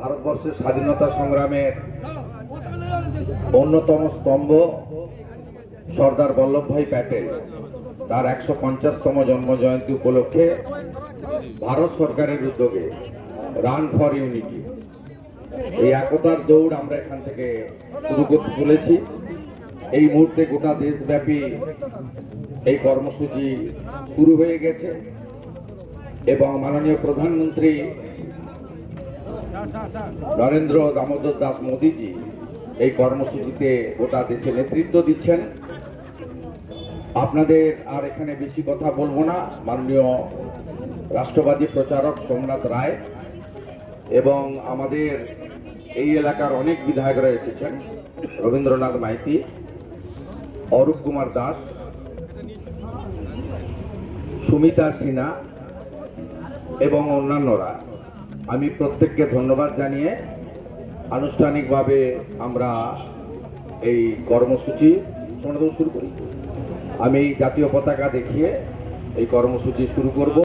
ভারতবর্ষের স্বাধীনতা সংগ্রামের অন্যতম স্তম্ভ সর্দার বল্লভভাই প্যাটেল। তার একশো পঞ্চাশতম জন্ম জয়ন্তী উপলক্ষে ভারত সরকারের উদ্যোগে রান ফর ইউনিটি এই একতার দৌড় আমরা এখান থেকে শুরু করতে চলেছি। এই মুহূর্তে গোটা দেশব্যাপী এই কর্মসূচি শুরু হয়ে গেছে এবং মাননীয় প্রধানমন্ত্রী নরেন্দ্র দামোদর দাস মোদীজি এই কর্মসূচিতে গোটা দেশে নেতৃত্ব দিচ্ছেন। আপনাদের আর এখানে বেশি কথা বলব না। মাননীয় রাষ্ট্রবাদী প্রচারক সোমনাথ রায় এবং আমাদের এই এলাকার অনেক বিধায়করা এসেছেন। রবীন্দ্রনাথ মাইতি, অরূপ কুমার দাস, সুমিতা সিনহা এবং অন্যান্যরা। আমি প্রত্যেককে ধন্যবাদ জানিয়ে আনুষ্ঠানিকভাবে আমরা এই কর্মসূচি শুরু করি। আমি জাতীয় পতাকা দেখিয়ে এই কর্মসূচি শুরু করব।